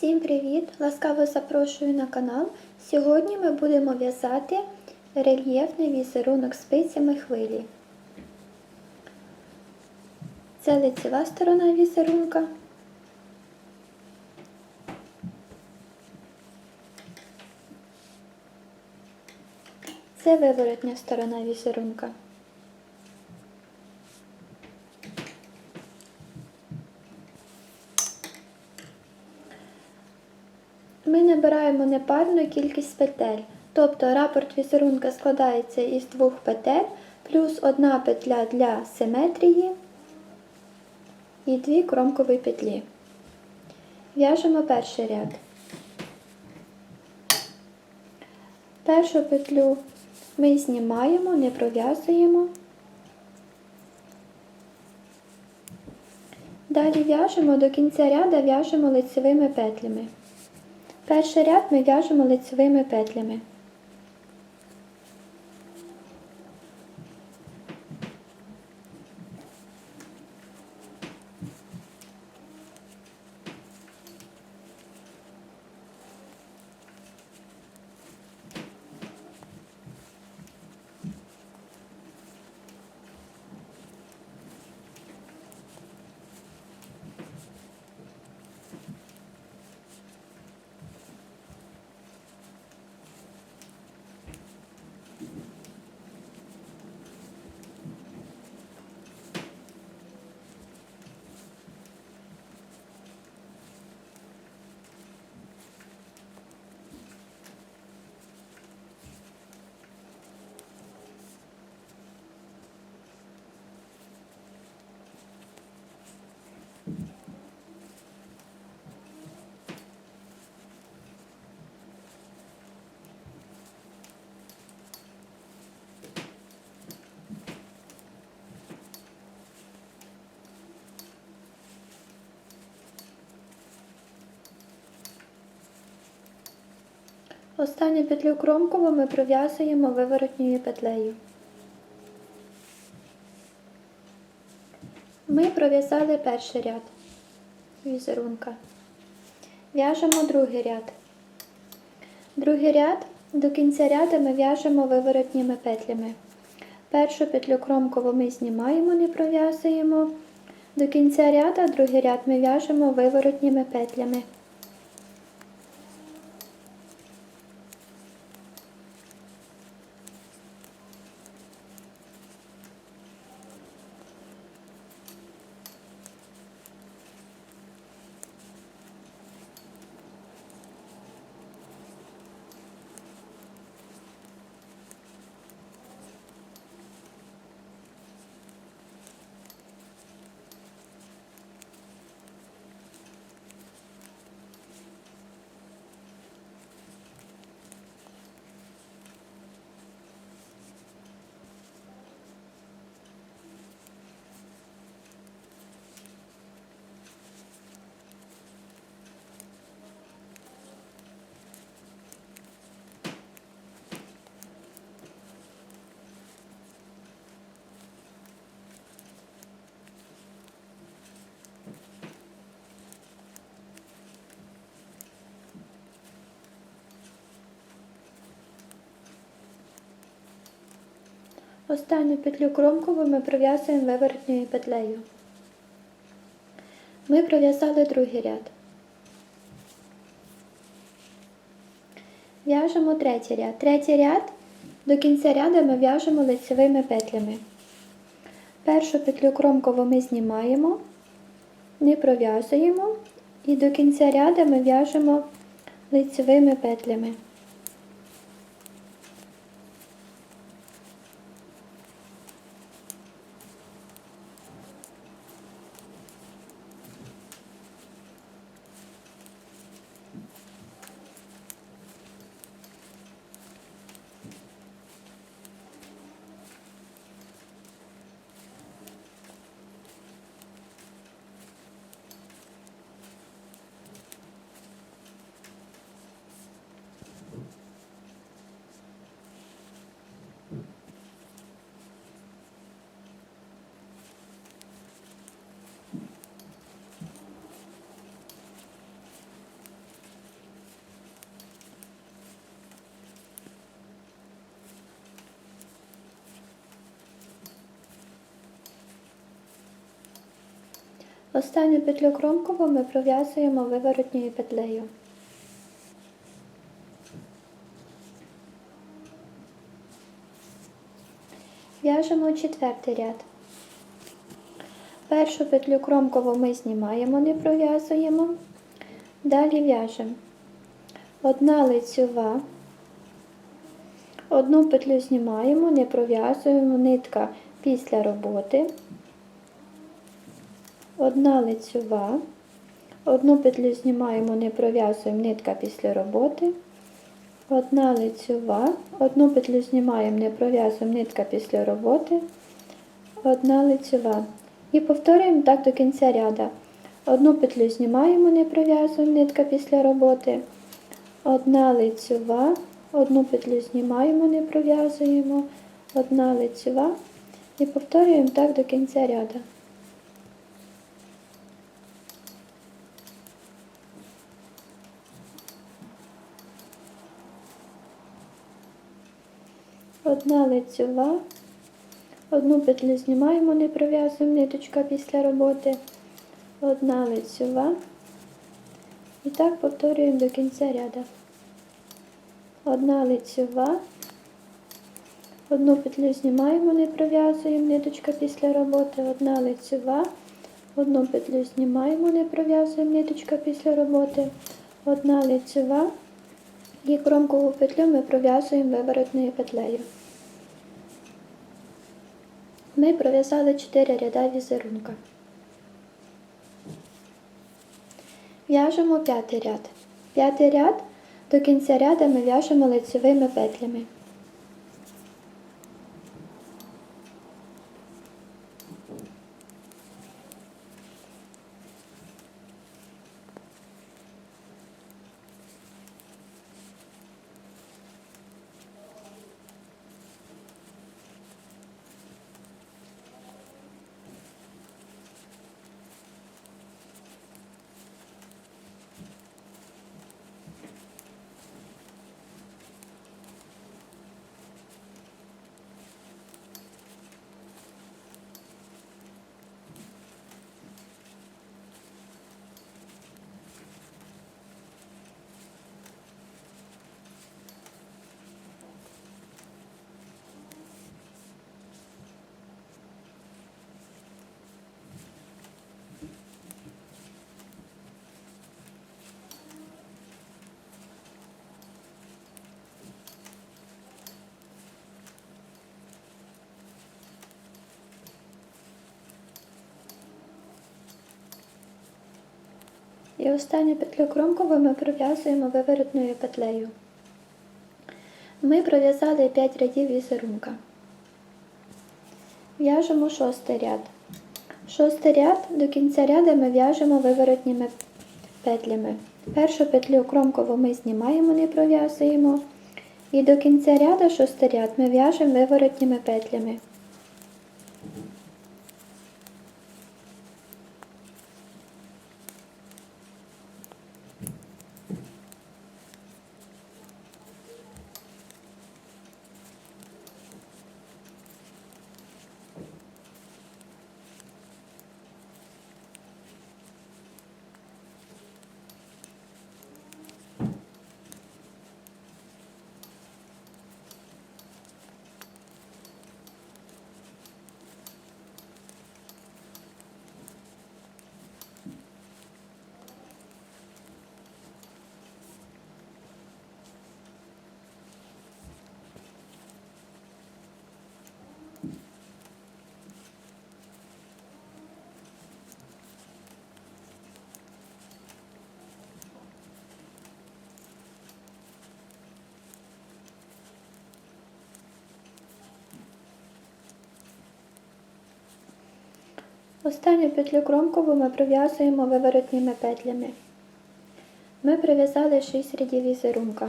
Всім привіт! Ласкаво запрошую на канал. Сьогодні ми будемо в'язати рельєфний візерунок спицями хвилі. Це лицева сторона візерунка. Це виворотня сторона візерунка. Ми набираємо непарну кількість петель, тобто рапорт візерунка складається із двох петель, плюс одна петля для симетрії і дві кромкові петлі. В'яжемо перший ряд. Першу петлю ми знімаємо, не пров'язуємо. Далі в'яжемо до кінця ряда в'яжемо лицевими петлями. Перший ряд ми в'яжемо лицевими петлями. Останню петлю кромкову ми пров'язуємо виворотньою петлею. Ми пров'язали перший ряд візерунка. В'яжемо другий ряд. Другий ряд до кінця ряду ми в'яжемо виворотніми петлями. Першу петлю кромкову ми знімаємо, не пров'язуємо. До кінця ряду другий ряд ми в'яжемо виворотніми петлями. Останню петлю кромкову ми пров'язуємо виворотньою петлею. Ми пров'язали другий ряд. В'яжемо третій ряд. Третій ряд до кінця ряду ми в'яжемо лицевими петлями. Першу петлю кромкову ми знімаємо, не пров'язуємо і до кінця ряду ми в'яжемо лицевими петлями. Останню петлю кромкову ми пров'язуємо виворотньою петлею. В'яжемо четвертий ряд. Першу петлю кромкову ми знімаємо, не пров'язуємо. Далі в'яжемо одна лицьова, одну петлю знімаємо, не пров'язуємо нитка після роботи, одна лицьова, одну петлю знімаємо, не пров'язуємо нитка після роботи, одна лицьова, одну петлю знімаємо, не пров'язуємо нитка після роботи, одна лицьова. І повторюємо так до кінця ряда. Одну петлю знімаємо, не пров'язуємо нитка після роботи. Одна лицьова, одну петлю знімаємо, не пров'язуємо, одна лицьова і повторюємо так до кінця ряда. Одна лицьова, одну петлю знімаємо, не пров'язуємо ниточка після роботи, одна лицьова. І так повторюємо до кінця ряду. Одна лицьова, одну петлю знімаємо, не пров'язуємо ниточка після роботи, одна лицьова, одну петлю знімаємо, не пров'язуємо ниточка після роботи, одна лицьова. І кромкову петлю ми пров'язуємо виворотною петлею. Ми пров'язали 4 ряда візерунка. В'яжемо п'ятий ряд. П'ятий ряд до кінця ряда ми в'яжемо лицевими петлями. І останню петлю кромкову ми пров'язуємо виворотною петлею. Ми пров'язали 5 рядів візерунка. В'яжемо шостий ряд. Шостий ряд до кінця ряду ми в'яжемо виворотніми петлями. Першу петлю кромкову ми знімаємо, не пров'язуємо. І до кінця ряду шостий ряд ми в'яжемо виворотніми петлями. Останню петлю кромкову ми пров'язуємо виворотніми петлями. Ми пров'язали 6 рядів візерунка.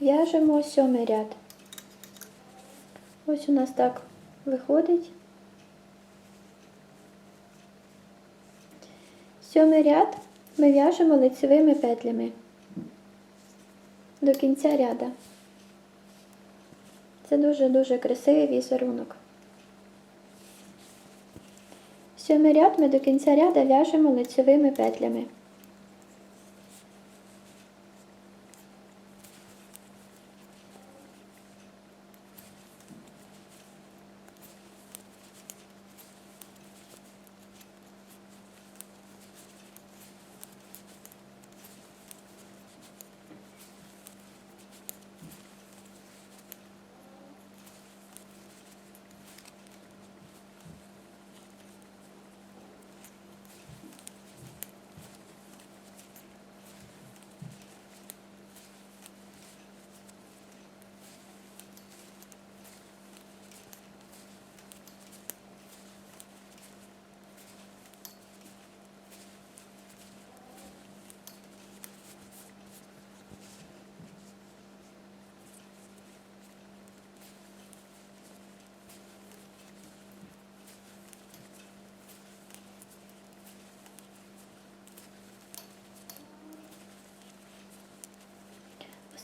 В'яжемо сьомий ряд. Ось у нас так виходить. Сьомий ряд ми в'яжемо лицевими петлями до кінця ряда. Це дуже-дуже красивий візерунок. Сьомий ряд ми до кінця ряда в'яжемо лицевими петлями.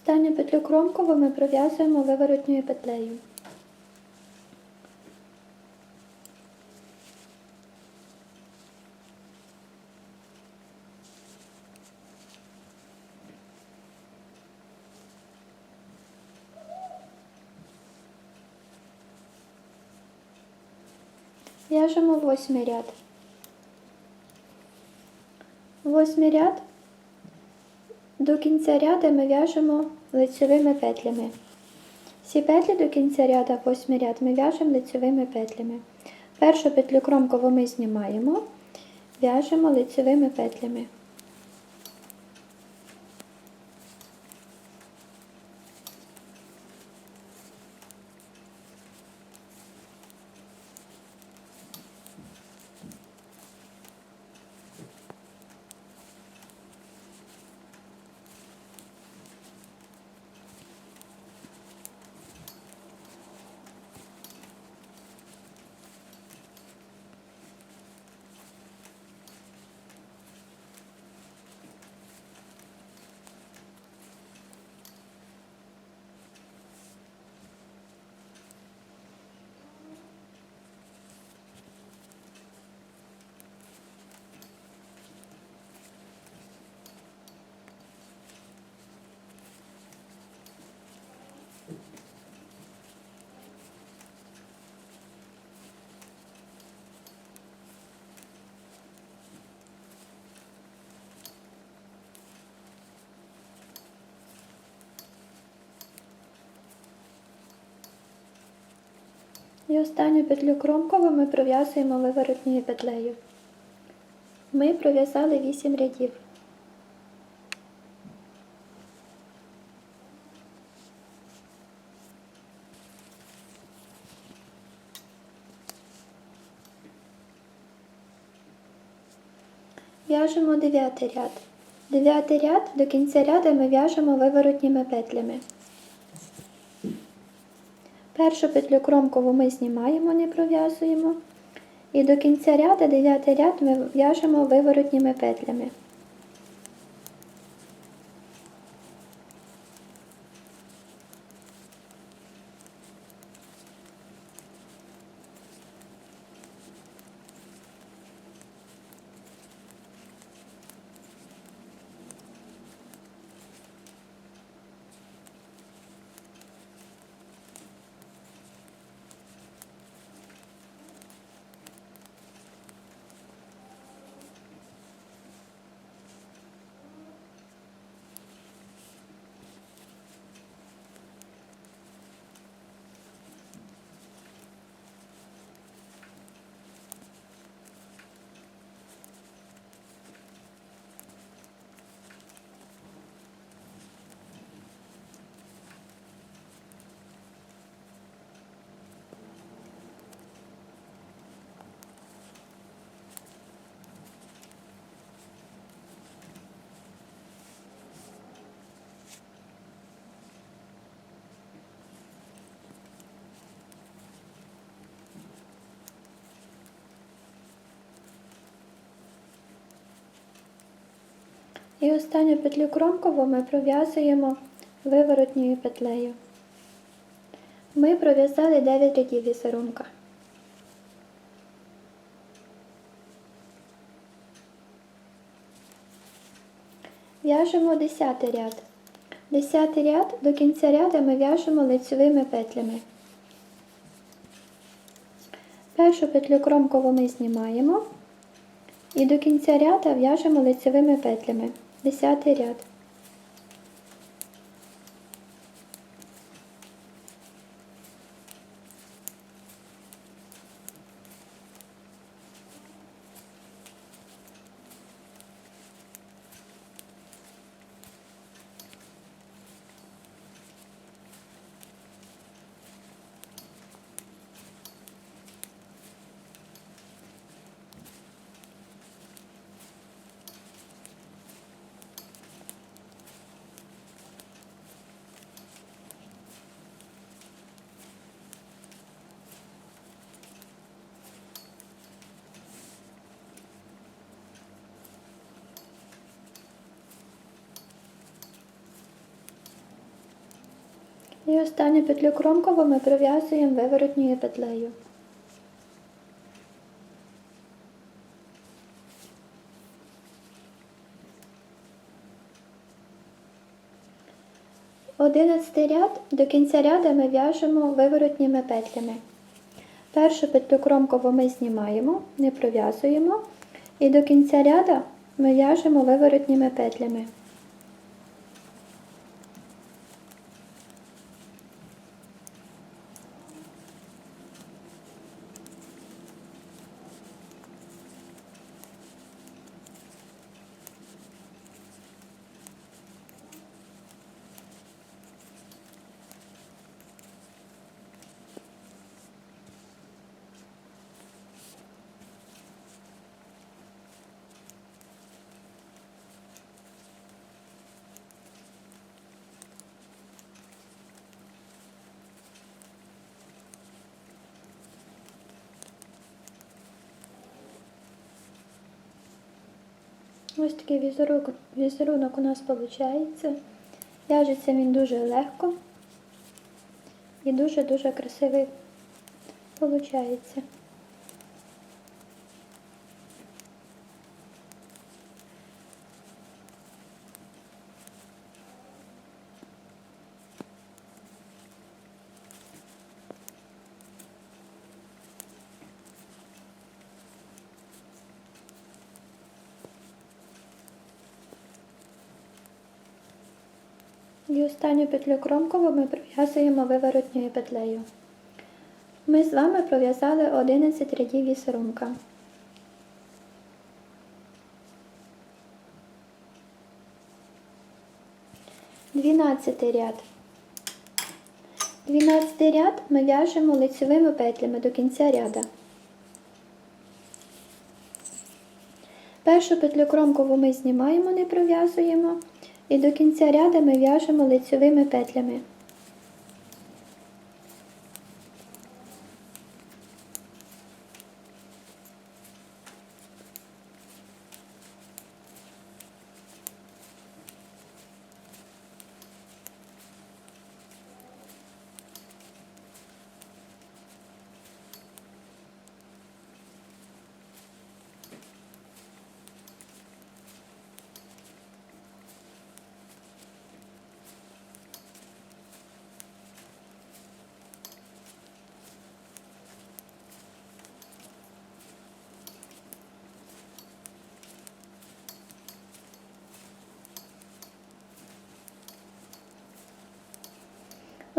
Останню петлю кромкову ми пров'язуємо виворотньою петлею. В'яжемо восьмий ряд. Восьмий ряд до кінця ряда ми в'яжемо лицевими петлями. Всі петлі до кінця ряда, восьмий ряд, ми в'яжемо лицевими петлями. Першу петлю кромкову ми знімаємо, в'яжемо лицевими петлями. І останню петлю кромкову ми пров'язуємо виворотньою петлею. Ми пров'язали 8 рядів. В'яжемо дев'ятий ряд. Дев'ятий ряд до кінця ряду ми в'яжемо виворотніми петлями. Першу петлю кромкову ми знімаємо, не пров'язуємо. І до кінця ряду, дев'ятий ряд, ми в'яжемо виворотніми петлями. І останню петлю кромкову ми пров'язуємо виворотньою петлею. Ми пров'язали 9 рядів візерунка. В'яжемо 10 ряд. 10 ряд до кінця ряду ми в'яжемо лицевими петлями. Першу петлю кромкову ми знімаємо і до кінця ряду в'яжемо лицевими петлями. 10 ряд. І останню петлю кромкову ми пров'язуємо виворотньою петлею. Одинадцятий ряд до кінця ряду ми в'яжемо виворотніми петлями. Першу петлю кромкову ми знімаємо, не пров'язуємо, і до кінця ряду ми в'яжемо виворотніми петлями. Ось такий візерунок, візерунок у нас виходить. В'яжеться він дуже легко і дуже-дуже красивий виходить. І останню петлю кромкову ми пров'язуємо виворотньою петлею. Ми з вами пров'язали 11 рядів візерунка. Двінадцятий ряд. Двінадцятий ряд ми в'яжемо лицевими петлями до кінця ряда. Першу петлю кромкову ми знімаємо, не пров'язуємо. І до кінця ряду ми в'яжемо лицевими петлями.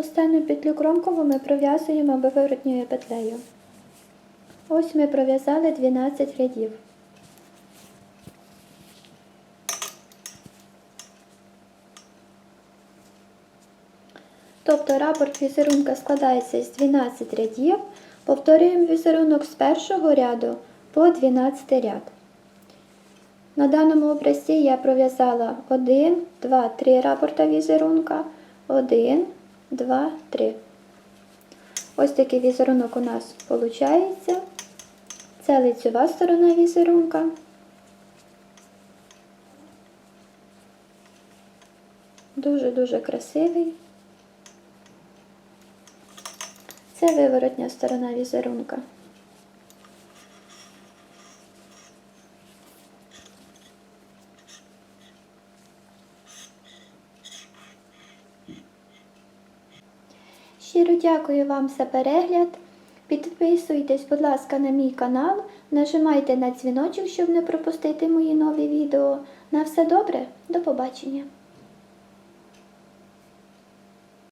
Останню петлю кромкову ми пров'язуємо виворотньою петлею. Ось ми пров'язали 12 рядів. Тобто рапорт візерунка складається з 12 рядів. Повторюємо візерунок з першого ряду по 12 ряд. На даному образці я пров'язала 1, 2, 3 рапорта візерунка, 1, 2, 3. Ось такий візерунок у нас виходить. Це лицьова сторона візерунка. Дуже-дуже красивий. Це виворотня сторона візерунка. Дякую вам за перегляд. Підписуйтесь, будь ласка, на мій канал, нажимайте на дзвіночок, щоб не пропустити мої нові відео. На все добре, до побачення!